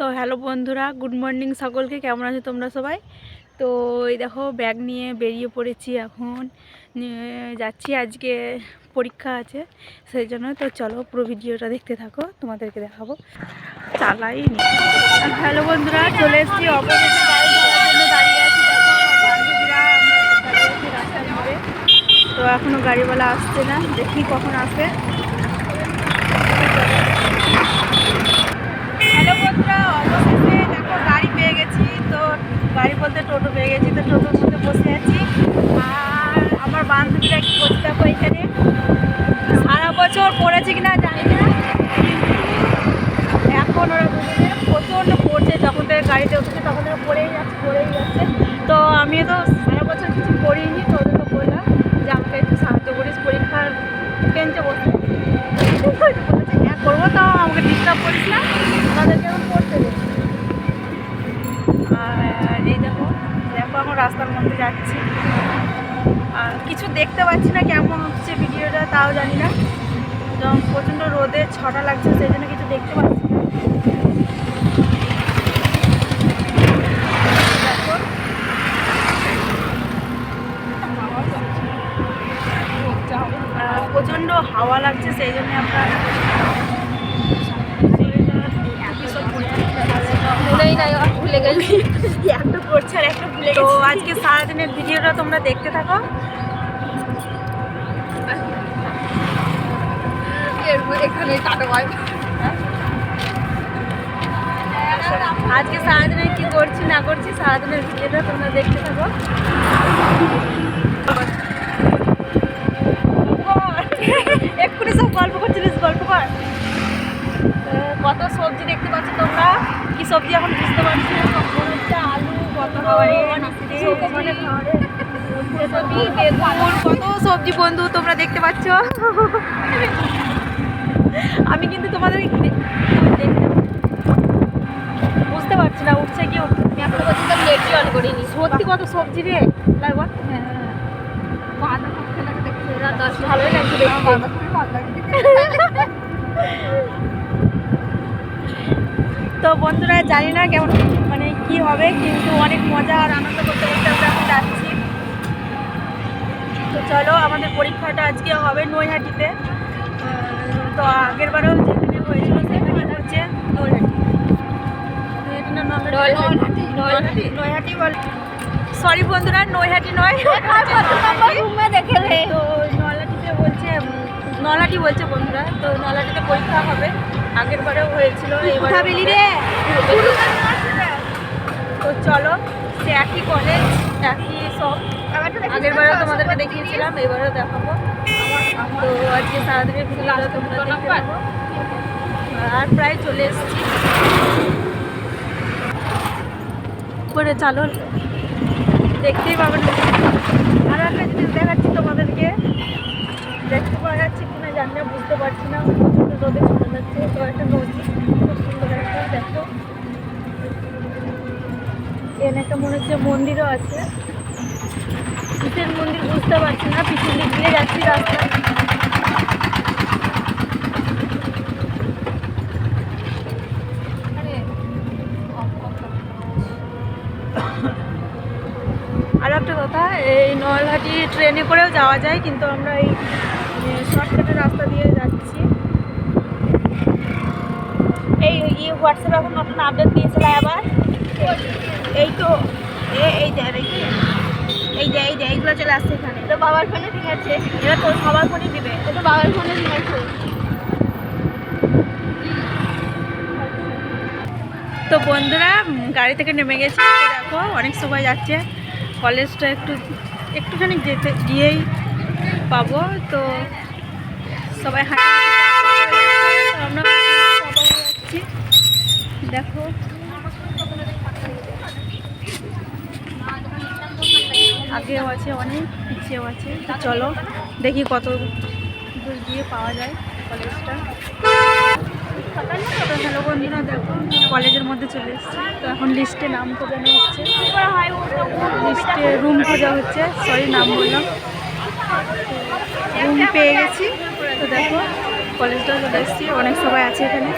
তো হ্যালো বন্ধুরা, good morning সকলকে, কেমন আছো তোমরা সবাই? তো এই দেখো, ব্যাগ নিয়ে বেরিয়ে পড়েছি এখন। যাচ্ছি, আজকে পরীক্ষা আছে, সেই জন্য তো চলো পুরো ভিডিওটা দেখতে থাকো, তোমাদেরকে দেখাবো। চালাই নি। হ্যালো বন্ধুরা, চলে এসেছি দাঁড়িয়ে আছি। তো এখনও গাড়িওয়ালা আসছে না, দেখি কখন আসে হ্যালো বন্ধুরা অবশেষে দেখো গাড়ি পেয়ে গেছি তো গাড়ি বলতে টোটো পেয়ে গেছি তো টোটোর মধ্যে বসে আছি আর আমার বান্ধবীরা কি দেখো এখানে? সারা বছর পড়েছে কিনা জানি না। এখন ওরা দুজনে প্রচণ্ড পড়ছে, যখন থেকে গাড়িতে উঠেছে তখন থেকে পড়েই যাচ্ছে পড়েই যাচ্ছে। তো আমি তো সারা বছর কিছু করিনি তো ওদেরকে বললাম যে আমাকে একটু সাহায্য করিস, পরীক্ষার বেঞ্চে বসে। হ্যাঁ করব তো, আমাকে ডিস্টার্ব করিস না, তাদেরকে এখন পড়তে আর এই দেখো দেখো আমার রাস্তার মধ্যে যাচ্ছি। কিছু দেখতে পাচ্ছি না কেমন হচ্ছে ভিডিওটা তাও জানি না। প্রচণ্ড রোদে ছটা লাগছে সেই জন্য কিছু দেখতে পাচ্ছি না। প্রচণ্ড হাওয়া লাগছে সেই জন্য আমরা ভুলে গেছি। একটা করছে আর একটা ভুলে তো আজকে সারাদিনের ভিডিওটা তোমরা দেখতে থাকো। এখানে টাটা বাই আজকে সারাদিনে কি করছি না করছি সারাদিনের ভিডিওটা তোমরা দেখতে থাকো। এক্ষুনি সব গল্প করছিলিস গল্প কর। কত সবজি দেখতে পাচ্ছ তোমরা? কি সবজি এখন বুঝতে পারছি না। কত সবজি বন্ধু তোমরা দেখতে পাচ্ছ? আমি কিন্তু তোমাদের বুঝতে পারছি না উঠছে কি উঠছে আমি এখনও পর্যন্ত নেটই অন করিনি। সত্যি কত সবজি রে? ভালোই লাগছে তো বন্ধুরা জানি না কেমন মানে কি হবে কিন্তু অনেক মজা আর আনন্দ করতে করতে আমরা এখন যাচ্ছি। তো চলো আমাদের পরীক্ষাটা আজকে হবে নৈহাটিতে। তো আগের বারেও যেখানে হয়েছিল সেখানে হচ্ছে নৈহাটি। নৈহাটি। বল সরি বন্ধুরা নৈহাটি নয়। দেখে তো নলাটিতে বলছে নলাটি বলছে বন্ধুরা তো নলাটিতে পরীক্ষা হবে। আগের বারেও হয়েছিল এবারে চলো সে একই কলেজ একই সব। আগের বারেও তোমাদেরকে দেখিয়েছিলাম এবারেও দেখাবো। তো আজকে সারাদিনের ভিডিওটা তোমরা দেখতে পাবো আর প্রায় চলে এসেছি। করে চালো দেখতেই পাবেন আর একটা জিনিস দেখাচ্ছি তোমাদেরকে। দেখতে পাওয়া যাচ্ছে কিনা জানি না বুঝতে পারছি না। রোদে চলে যাচ্ছে তো একটা নদী খুব সুন্দর একটা দেখো। এখানে একটা মনে হচ্ছে মন্দিরও আছে। কিসের মন্দির বুঝতে পারছি না, পিছন দিক দিয়ে যাচ্ছি রাস্তা আর একটা কথা, এই নলহাটি ট্রেনে করেও যাওয়া যায়, কিন্তু আমরা এই শর্টকাটের রাস্তা দিয়ে যাচ্ছি। এই হোয়াটসঅ্যাপে এখন নতুন আপডেট দিয়েছিল আবার। এই তো এই যে এই যে এই যে এইগুলো চলে আসছে এখানে। তো বাবার ফোনে ঠিক আছে। এবার তো সবার ফোনই দিবে। তো বাবার ফোনে ঠিক আছে তো বন্ধুরা গাড়ি থেকে নেমে গেছি। দেখো অনেক সময় যাচ্ছে। কলেজটা একটু একটুখানি যেতে গিয়েই পাবো। তো সবাই হাঁটি আমরা দেখো আগেও আছে, অনেক পিছিয়েও আছে। চলো দেখি কত দূর দিয়ে পাওয়া যায় কলেজটা। হ্যালো বন্ধুরা দেখো কলেজের মধ্যে চলে এসেছি। তো এখন লিস্টে নাম খোঁজানো হচ্ছে লিস্টে রুম খোঁজা হচ্ছে। সরি নাম বললাম। রুম পেয়ে গেছি। তো দেখো কলেজটা চলে এসেছি। অনেক সবাই আছে এখানে।